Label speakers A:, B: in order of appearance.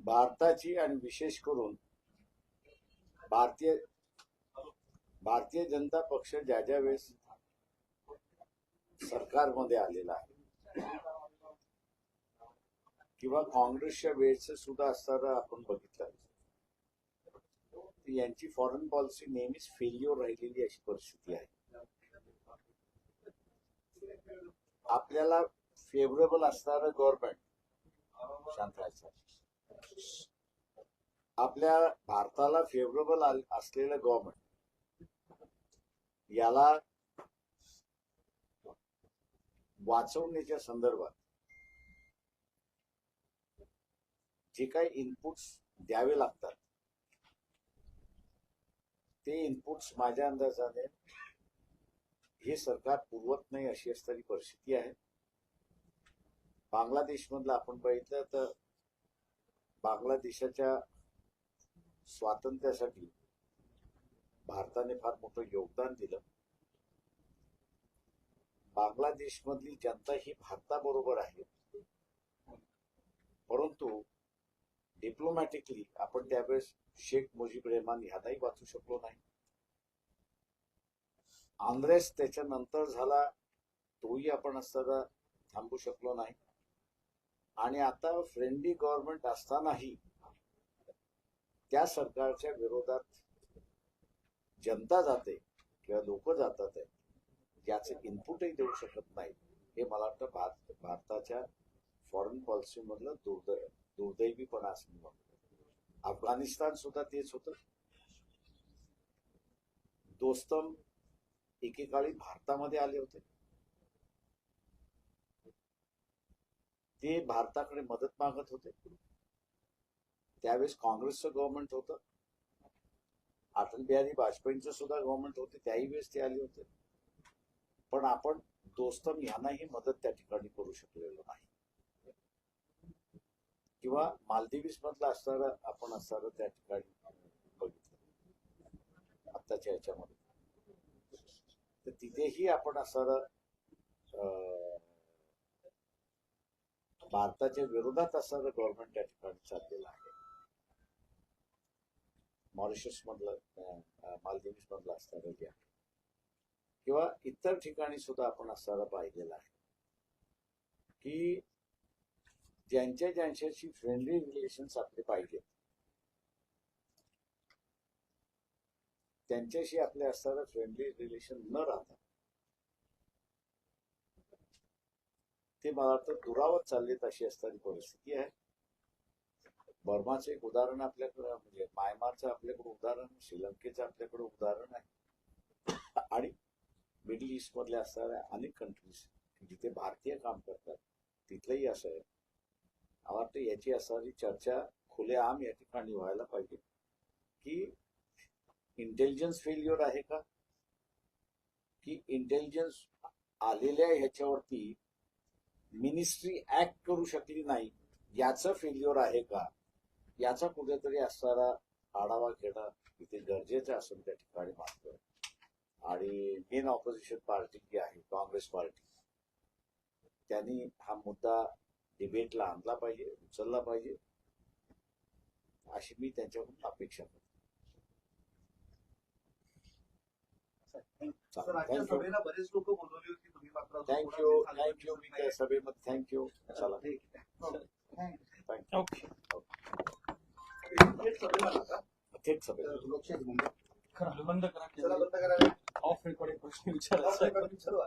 A: भारताची आणि विशेष करून भारतीय भारतीय जनता पक्ष ज्या ज्या वेळेस सरकारमध्ये आलेला आहे किंवा काँग्रेसच्या वेळेस सुद्धा असताना आपण बघितलं यांची फॉरेन पॉलिसी नेहमीच फेल्युअर राहिलेली अशी परिस्थिती आहे. आपल्याला फेवरेबल असणार गव्हर्नमेंट शांत आपल्या भारताला फेवरेबल असलेलं गव्हर्नमेंट याला वाचवण्याच्या संदर्भात जे काही इनपुट्स द्यावे लागतात ते इनपुट्स माझ्या अंदाजाने हे सरकार पुरवत नाही अशी असणारी परिस्थिती आहे. बांगलादेशमधलं आपण बघितलं तर बांगलादेशाच्या स्वातंत्र्यासाठी भारताने फार मोठं योगदान दिलं. बांगलादेशमधली जनता ही भारताबरोबर आहे. परंतु डिप्लोमॅटिकली आपण त्यावेळेस शेख मुजीब रेहमान ह्यांनाही वाचू शकलो नाही. आंध्रेस त्याच्यानंतर झाला तोही आपण असताना थांबू शकलो नाही. आणि आता फ्रेंडली गव्हर्नमेंट असतानाही त्या सरकारच्या विरोधात जनता जाते किंवा लोक जातात याचे इनपुटही देऊ शकत नाही हे मला वाटतं भारत भारताच्या फॉरेन पॉलिसी मधलं दुर्दैव दुर्दैवीपणा असं म्हणतो अफगाणिस्तान सुद्धा तेच होतं. दोस्तम एकेकाळी भारतामध्ये आले होते. ते भारताकडे मदत मागत होते. त्यावेळेस काँग्रेसचं गव्हर्नमेंट होतं. अटल बिहारी वाजपेयींचं सुद्धा गव्हर्नमेंट होते. त्याही वेळेस ते आले होते. पण आपण दोस्तम यांनाही मदत त्या ठिकाणी करू शकलेलो नाही. किंवा मालदिव्स मधला असणारा आपण असणार त्या ठिकाणी बघितलं. आत्ताच्या याच्यामध्ये. तर तिथेही आपण असं भारताच्या विरोधात असणारं गव्हर्नमेंट त्या ठिकाणी चाललेलं आहे. मॉरिशस मधलं मालदीव्स मधलं असणारं जे आहे. किंवा इतर ठिकाणी सुद्धा आपण असणारा पाहिलेलं आहे की ज्यांच्या ज्यांच्याशी फ्रेंडली रिलेशन्स आपले पाहिजेत त्यांच्याशी आपले असणारं फ्रेंडली रिलेशन न राहता. ते मला वाटतं दुरावत चाललेत अशी असणारी परिस्थिती आहे. बर्माचं एक उदाहरण आपल्याकडे म्हणजे म्यानमारचं आपल्याकडे उदाहरण श्रीलंकेचं आपल्याकडे उदाहरण आहे. आणि मिडल ईस्ट मधल्या असणाऱ्या अनेक कंट्रीज जिथे भारतीय काम करतात तिथलंही असं आहे. मला वाटतं याची असणारी चर्चा खुलेआम या ठिकाणी व्हायला पाहिजे. की इंटेलिजन्स फेल्युअर आहे का? की इंटेलिजन्स आलेल्या ह्याच्यावरती मिनिस्ट्री ऍक्ट करू शकली नाही याचं फेल्युअर आहे का? याचा कुठेतरी असणारा आढावा घेणं इथे गरजेचं असून त्या ठिकाणी मात्र आणि मेन ऑपोजिशन पार्टी जी आहे काँग्रेस पार्टी त्यांनी हा मुद्दा डिबेटला आणला पाहिजे उचलला पाहिजे अशी मी त्यांच्याकडून अपेक्षा करतो.
B: सभेला बरेच लोक बोलवली होती तुम्ही मात्र
A: थँक्यू थँक्यू मी. त्या सभेमध्ये थँक्यू चला.
B: ठीक आहे.
A: थँक्यू
B: थेट सभेला
C: बंद करा
B: बंद करा.
C: ऑफ रेकॉर्डिंग प्रश्न
B: विचारू